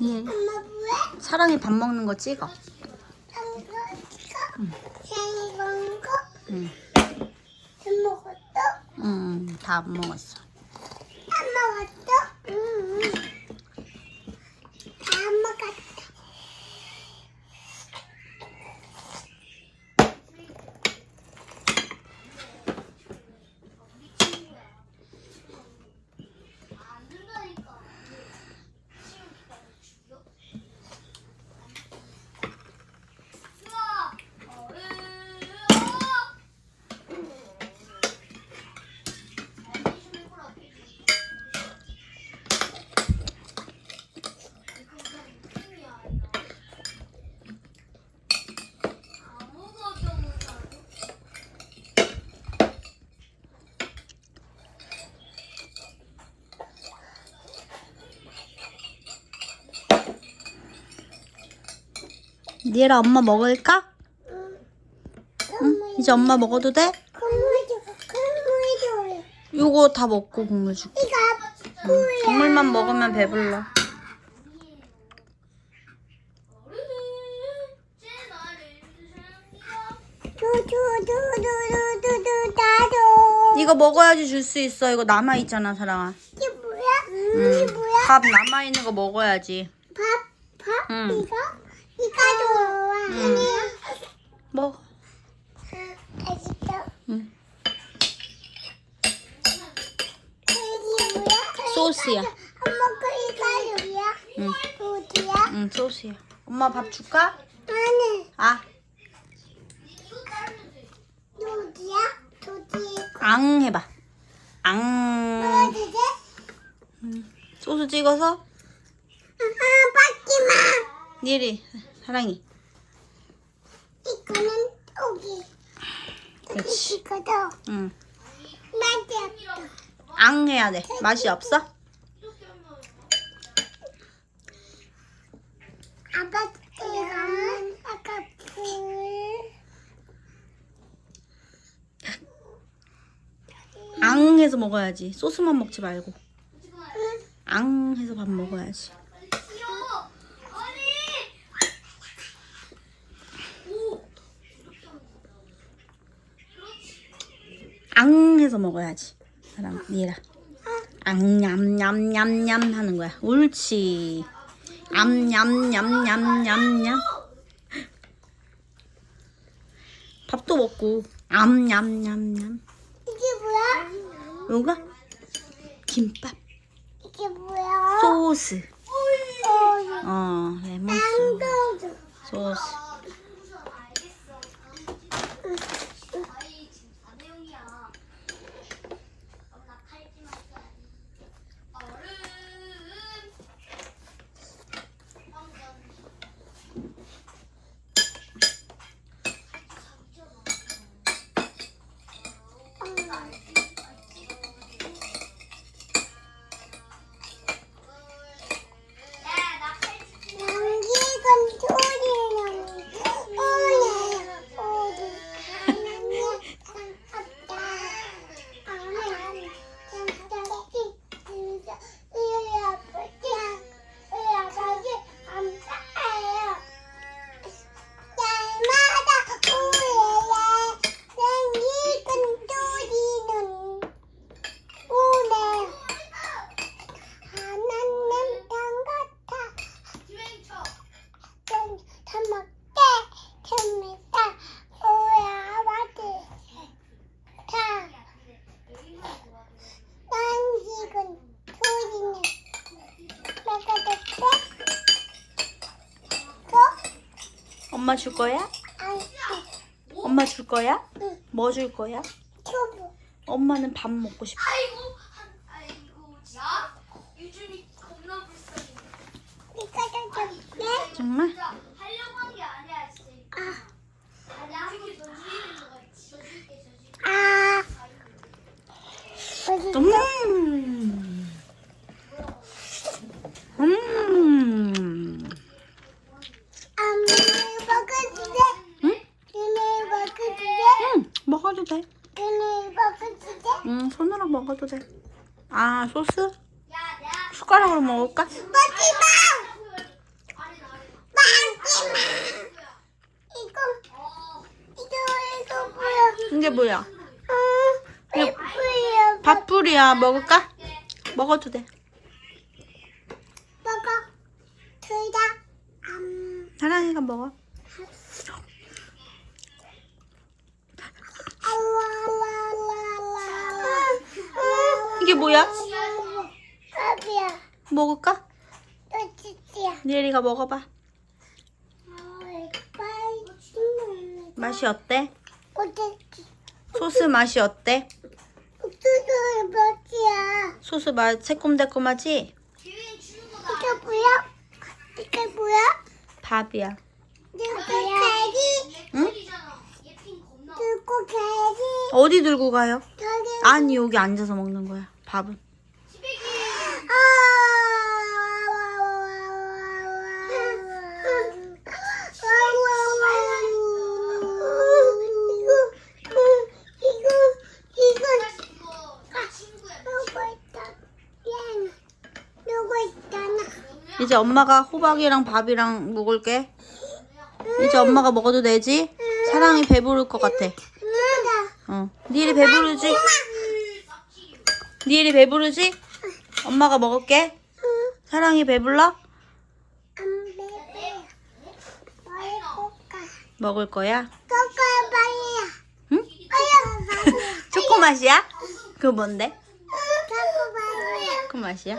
예. 엄마? 사랑이 밥 먹는 거 찍어. 응. 다 먹었어? 응, 다 안 먹었어. 안 먹었어? 응. 응. 다 먹었어. 니엘아 엄마 먹을까? 응. 응? 이제 엄마 먹어도 돼? 국물 줘, 국물 줘요. 요거 다 먹고 국물 줄게. 이거 국물. 국물만 먹으면 배불러. 두두두두두두 나도. 이거 먹어야지 줄 수 있어. 이거 남아 있잖아, 사랑아. 이게 뭐야? 응. 이게 뭐야? 밥 남아 있는 거 먹어야지. 밥? 밥? 응. 이거? 응. 먹어. 맛있어. 응. 이게 뭐야? 소스야. 엄마 거 이거 뭐야? 응. 어디야? 응, 소스야. 엄마 밥 줄까? 나는 아, 어디야? 어디? 앙 해봐. 앙. 어디지? 소스 찍어서. 아, 받지마. 니엘이, 사랑이. 이거는 여기. 그렇지. 이거도 응. 맛있어. 앙 해야 돼. 맛이 없어? 아빠 이거는 아까 불. 앙 해서 먹어야지. 소스만 먹지 말고. 응. 앙 해서 밥 먹어야지. 앙 해서 먹어야지. 사랑, 니라. 앙냠냠냠냠 하는 거야. 옳지. 암냠냠냠냠냠. 밥도 먹고. 암냠냠냠. 이게 뭐야? 요가 김밥 이게 뭐야? 소스. 어, 어, 레몬 소스. 소스. 양기건 소리는 오네 오리 날마다 오래야 생기건 소리는 오네 하나님 땅 같아 다 먹게 됩니다. 오야 와드 다 난지근 소리는 먹어줬대? 또? 엄마 줄 거야? 엄마 줄 거야? 응뭐줄 거야? 초보 엄마는 밥 먹고 싶어. 아이고, 한, 아이고, 야, 유준이 겁나 불쌍해. 줬대? 정말? 하려고 한 게 아니야, 진짜. 아, 해도 돼. 이거 그치 돼? 응, 손으로 먹어도 돼. 아, 소스? 숟가락으로 먹을까? 먹지 마! 먹지 마! 이거, 이거, 이거 뭐야? 이게 뭐야? 어, 이거 밥풀이야. 밥풀이야. 먹을까? 먹어도 돼. 먹어. 둘 다. 음. 안... 하나이가 먹어. 밥이야. 먹을까? 또 치치야. 니엘이가 먹어봐. 빨리. 맛이 어때? 소스 맛이 어때? 뚜뚜 몇이야? 소스 맛 새콤달콤하지? 이게 뭐야? 이게 뭐야? 밥이야. 이게 개지? 응? 들고 개지? 어디 들고 가요? 저기. 아니 여기 앉아서 먹는 거야. 밥은. 티백이. 사실 이거 내 친구야. 이제 엄마가 호박이랑 밥이랑 먹을게. 이제 엄마가 먹어도 되지? 사랑이 배부를 것 같아. 어. 니엘이 배부르지? 니엘이 배부르지? 엄마가 먹을게. 사랑이 배불러? 먹을 거야? 응? 초코 맛이야? 그거 뭔데? 그 맛이야?